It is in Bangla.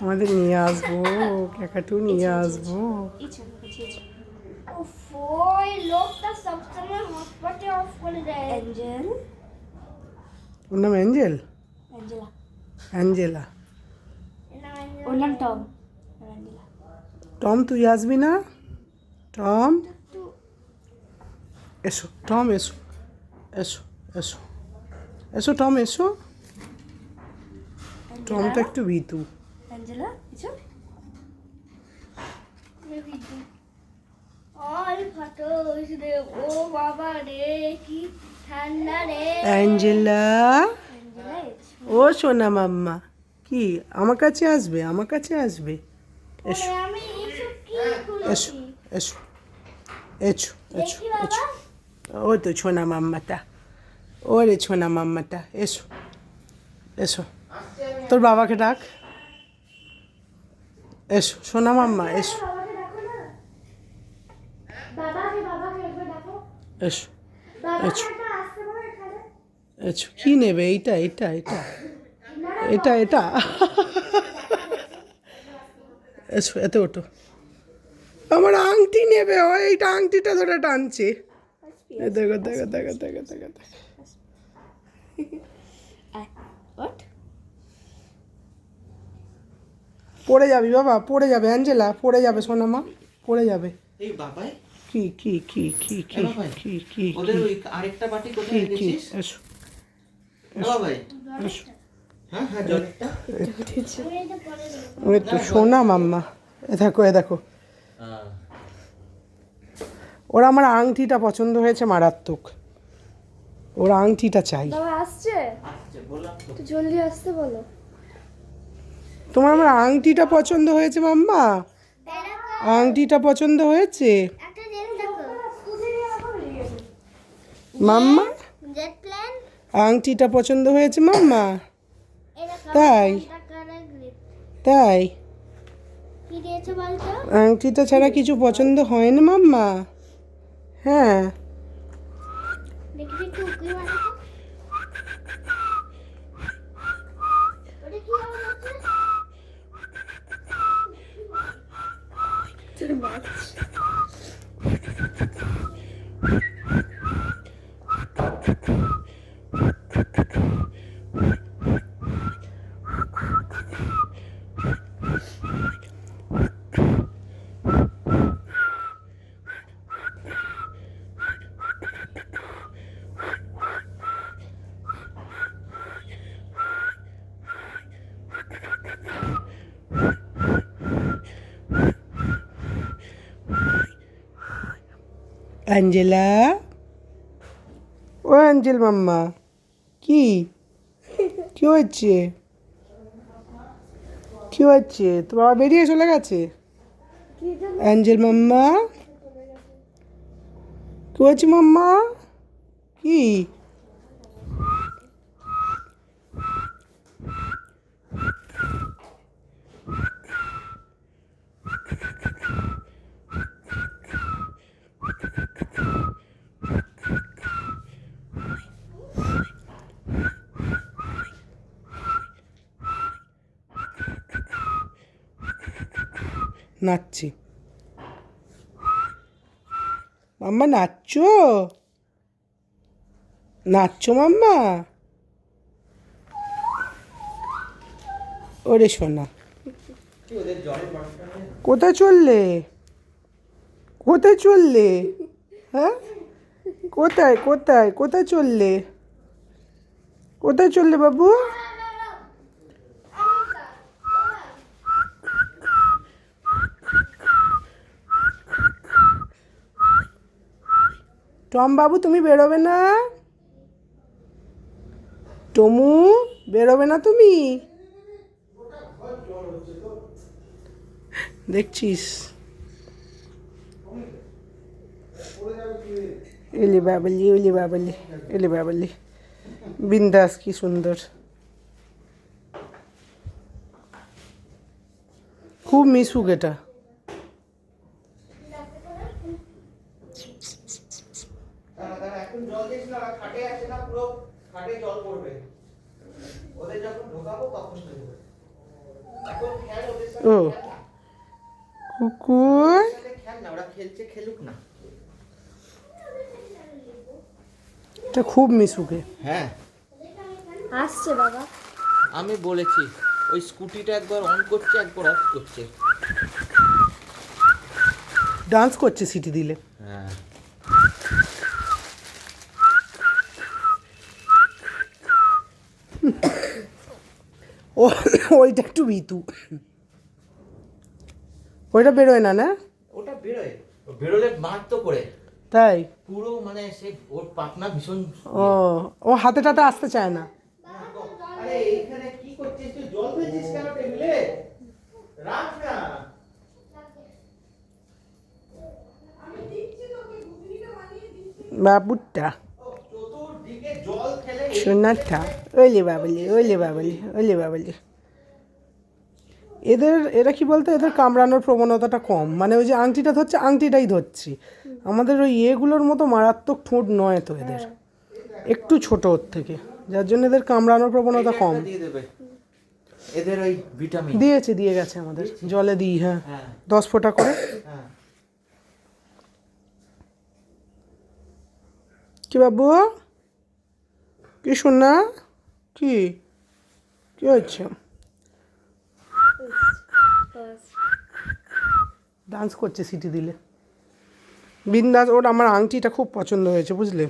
আমাদের নিয়ে আসব ক্যাকাটু নিয়ে আসব। ওর নাম অ্যাঞ্জেল অ্যাঞ্জেলা অ্যাঞ্জেলা ওর নাম টম টম তুই আসবি না? টম এসো টম এসো। এসো এসো। এসো টম এসো। টমটা একটু ভিতু। ও বাবা রে কি অ্যাঞ্জেলা? অ্যাঞ্জেলা ও সোনা মাম্মা কি? আমার কাছে আসবে আমার কাছে আসবে। এসো। এসো এসো এসো। এসো দেখি এসো বাবা। ওই তো ছোনা মাম্মাটা। ওরে ছোনা মাম্মাটা এসো। এসো। তোর বাবাকে ডাক। এসো, সোনা মাম্মা, এসো। এসো এখানে এসো, কি নেবে? এইটা এটা এটা এটা এটা। এসো, এতে ওটো আমার আংটি নেবে, ও, এইটা আংটিটা ধরে টানছে। দেখো দেখো দেখো দেখো দেখো দেখো। পড়ে যাবি বাবা পড়ে যাবে অ্যাঞ্জেলা পড়ে যাবে সোনামা পড়ে যাবে। এই বাবাই। কি কি কি কি কি কি কি ওদের ওই আরেকটা বাটি কি কোথায় কি রেখেছিস এসো বাবাই। এসো। হ্যাঁ হ্যাঁ ওই তো সোনা মাম্মা। এ দেখো এ দেখো। হ্যাঁ। ওরা আমার আংটিটা পছন্দ হয়েছে মারাত্মক। ওর আংটিটা চাই। আসছে? জলদি আসতে বলো। তোমার আমার আংটিটা পছন্দ হয়েছে, মাম্মা। আংটিটা পছন্দ হয়েছে? মাম্মা? আংটিটা পছন্দ হয়েছে, মাম্মা? তাই? তাই? আংটিটা ছাড়া কিছু পছন্দ হয় না মাম্মা? হ্যাঁ। من بعض অ্যাঞ্জেলা? ও অ্যাঞ্জেল মাম্মা, কি? কি হচ্ছে কি হচ্ছে তো বাবা বেরিয়ে চলে গেছে? Angel mama? কি হচ্ছে মাম্মা? কি? নাচছে। মাম্মা, নাচছো? নাচছো মাম্মা? ওরে সোনা? কোথায় চললে? কোথায় চললে? হ্যাঁ? কোথায় কোথায় কোথায় চললে? কোথায় চললে বাবু? টম বাবু, তুমি বেরোবে না? টমু, বেরোবে না তুমি? দেখছিস? এলি বাবলি এলি বাবলি এলি বাবলি। বিন্দাস, কি সুন্দর। খুব মিশুক এটা দাঁড়া, দাঁড়া, এখন জল দিস না ওরা খাটে আছে না পুরো খাটে জল পড়বে ওদের যখন ঢোকাবো তখন দেবো এখন খেল ওদের ও। কুকুর? না ওরা খেলছে খেলুক না এটা খুব মিশুকে। হ্যাঁ। আসছে বাবা। আমি বলেছি ওই স্কুটিটা একবার অন করছে একবার অফ করছে। ডান্স করছে সিটি দিলে। হ্যাঁ। ও ওইটা একটু বিতু ওইটা বেরোয় না না? ওটা বেরোয়। বেরোলে মারতো করে। তাই? পুরো মানে সে ওর পাখনা ভীষণ ও ও হাতে টাতে আসতে চায় না। আরে এইখানে কি করছিস তুই? জল ফেলছিস কেন টেবিলে? রাখ না। বাবুটা ও, চতুর্দিকে জল ফেলে সোনাটা ওলে বাবলি ওলে বাবলি ওলে বাবলি। এদের এরা কি বলতো? এদের কামড়ানোর প্রবণতাটা কম। মানে ওই যে আংটিটা ধরছে আংটিটাই ধরছি। আমাদের ওই ইয়েগুলোর মতো মারাত্মক ঠোঁট নয় তো এদের। একটু ছোট ওর থেকে। যার জন্য এদের কামড়ানোর প্রবণতা কম। এদের ওই ভিটামিন। দিয়েছে দিয়ে গেছে আমাদের। জলে দিই হ্যাঁ। হ্যাঁ। দশ ফোঁটা করে। হ্যাঁ। কি বাবু? কি শোনা কি? কি হচ্ছে? ডান্স করছে সিটি দিলে। বিন্দাস, ওর আমার আংটিটা খুব পছন্দ হয়েছে, বুঝলে?